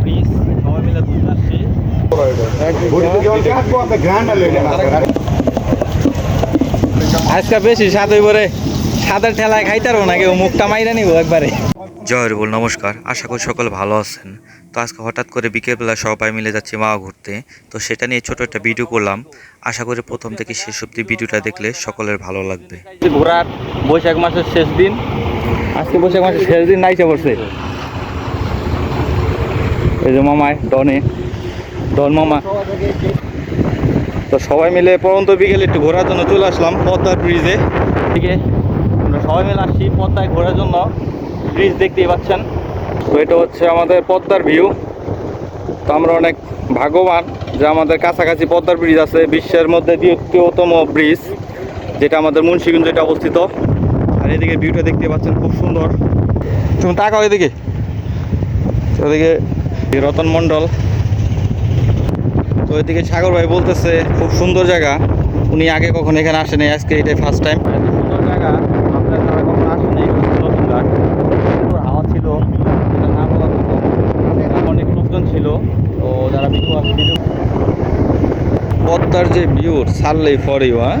Bridge সবাই মিলে ঘুরতে আসছি আজকে বেশি স্বাদ হইব রে। সাদের ঠেলায় খাইতারবো না কেউ মুখটা মাইরা নিব একবারে। জয় বল নমস্কার। আশা করি সকল ভালো আছেন। তো আজকে হঠাৎ করে বিকেলবেলা সবাই মিলে যাচ্ছি মাওয়া ঘুরতে। তো সেটা নিয়ে ছোট একটা ভিডিও করলাম। আশা করি প্রথম থেকে শেষ অব্দি ভিডিওটা দেখলে সকলের ভালো লাগবে। ঘোরার বৈশাখ মাসের শেষ দিন। আজকে বৈশাখ মাসের শেষ দিন নাইচে পড়ছে। এই যে মামায় ডনে ডন মামা। তো সবাই মিলে পরন্ত বিকেলে একটু ঘোরার জন্য চলে আসলাম পদ্মার ব্রিজে থেকে আমরা সবাই মিলে আসছি পদ্মায় ঘোরার জন্য। ব্রিজ দেখতেই পাচ্ছেন। তো এটা হচ্ছে আমাদের পদ্মার ভিউ তো আমরা অনেক ভাগ্যবান যে আমাদের কাছাকাছি পদ্মার ব্রিজ আছে, বিশ্বের মধ্যে দ্বিতীয়তম ব্রিজ যেটা আমাদের মুন্সিগঞ্জে এটা অবস্থিত। আর এদিকে ভিউটা দেখতে পাচ্ছেন, খুব সুন্দর। তুমি তাকাও এদিকে। ওদিকে রতন মণ্ডল। তো এদিকে সাগর ভাই বলতেছে খুব সুন্দর জায়গা। উনি আগে কখনো এখানে আসেনি আজকে এটাই ফার্স্ট টাইম সুন্দর জায়গা। আপনারা কখনো আসেনি নতুন ঘাট সুন্দর হাওয়া ছিল এটা না বলার অনেক লোকজন ছিল তো যারা ভিডিও পদ্মার যে ভিউ ছাড়লেই ফর ইউ হ্যাঁ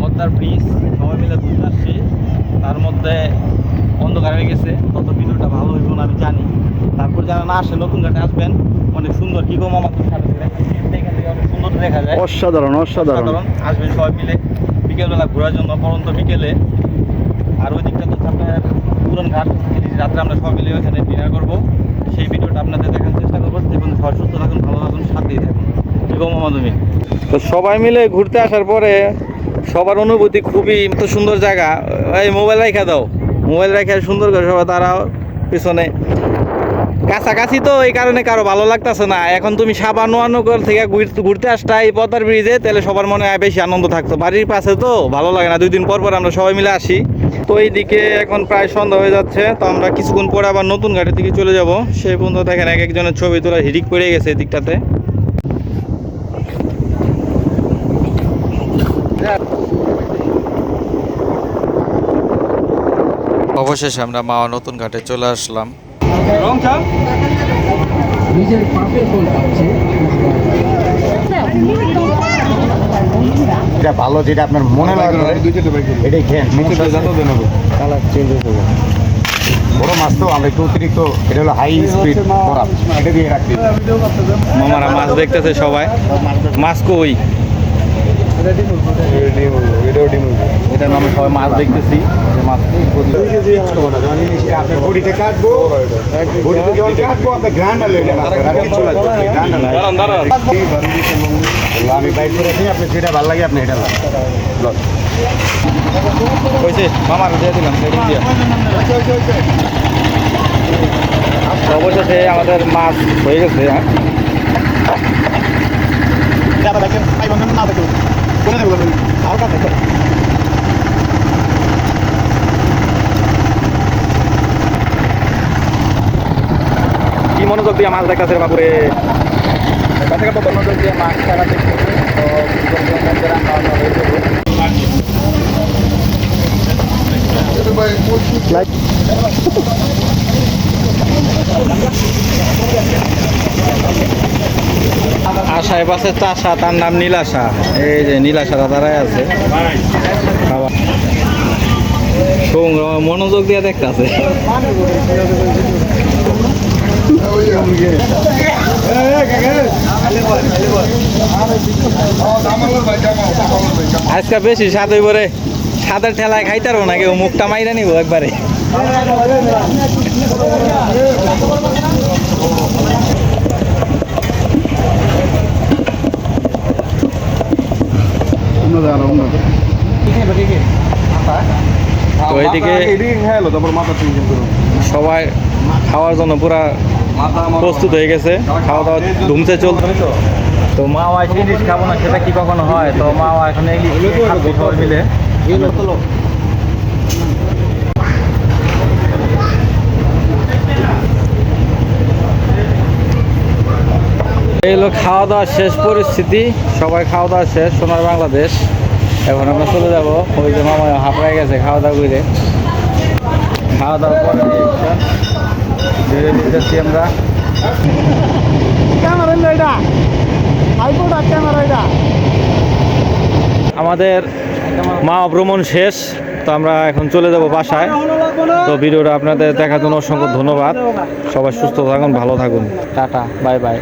পদ্মার ব্রিজ সবাই মিলে ঘুরতে আসছি মধ্যে অন্ধকার হয়ে গেছে। তত ভিডিওটা ভালো হইব না আমি জানি। তারপর যারা না আসে নতুন ঘাটে আসবেন অনেক সুন্দর। কি গো মামা অনেক সুন্দর দেখা যায়। অসাধারণ অসাধারণ। আসবেন সবাই মিলে বিকেলবেলা ঘোরার জন্য পরন্ত বিকেলে। আর ওই দিকটা তো আপনার পুরন ঘাট। রাত্রে আমরা সবাই মিলে ওখানে ডিনার করব। সেই ভিডিওটা আপনাদের দেখার চেষ্টা করব। দেখুন সবাই সুস্থ থাকুন ভালো থাকুন সাথেই থাকুন। কি গো তো সবাই মিলে ঘুরতে আসার পরে সবার অনুভূতি খুবই এত সুন্দর জায়গা। এই মোবাইল রেখে দাও। মোবাইল রেখে সুন্দর করে সবাই তারাও পিছনে। কাছাকাছি তো এই কারণে কারও ভালো লাগতেছে না। এখন তুমি সাবান নোয়ানগর থেকে ঘুরতে আসতা এই পদ্মার ব্রিজে, তাহলে সবার মনে হয় বেশি আনন্দ থাকতো। বাড়ির পাশে তো ভালো লাগে না। দুই দিন পর পর আমরা সবাই মিলে আসি। তো এইদিকে এখন প্রায় সন্ধ্যা হয়ে যাচ্ছে। তো আমরা কিছুক্ষণ পরে আবার নতুন ঘাটের দিকে চলে যাব। সেই পর্যন্ত দেখেন এক একজনের ছবি তোলা হিরিক পড়ে গেছে এই দিকটাতে। অবশেষে আমরা মাওয়া নতুন ঘাটে চলে আসলাম। এটা ভালো যেটা আপনার মনে লাগে। এটাই খেন কালার চেঞ্জ হয়ে বড় মাছ তো আমরা একটু অতিরিক্ত এটা হলো হাই স্পিড করা এটা দিয়ে রাখতে মামারা মাছ দেখতেছে সবাই। মাছ কই? এটা মাছ দেখতেছি মাছ অবশেষে আমাদের মাছ হয়ে গেছে হ্যাঁ কি মনোযোগ দিয়ে মাছ দেখাচ্ছে বাপুরে কাছে কাছে মনোযোগ দিয়ে মাছ খেলা দেখতে। তো হয়েছে পাশে চাষা তার নাম নীলাশা। এই যে নীলাশা দাদারাই আছে। মনোযোগ দিয়ে দেখতে আছে আজকে বেশি স্বাদ হইব রে। সাদের ঠেলায় খাইতারবো না কেউ, মুখটা মাইরা নিব একবারে তো এদিকে সবাই খাওয়ার জন্য পুরা প্রস্তুত হয়ে গেছে খাওয়া দাওয়া ধুমসে চলছে তো? মা ওয়া জিনিস খাব না সেটা কি কখনো হয়? তো মা ওয়া এখন এগুলি খাব সবাই মিলে। এই হলো খাওয়া দাওয়া শেষ পরিস্থিতি সবাই খাওয়া দাওয়া শেষ সোনার বাংলাদেশ। এখন আমরা চলে যাব ওই যে মামা হাঁপড়ায় গেছে খাওয়া দাওয়া করে খাওয়া দাওয়া পরে। বেরিয়ে দিতেছি আমরা। আমাদের মা ভ্রমণ শেষ তো আমরা এখন চলে যাব বাসায়। তো ভিডিওটা আপনাদের দেখার জন্য অসংখ্য ধন্যবাদ। সবাই সুস্থ থাকুন ভালো থাকুন। Tata bye bye.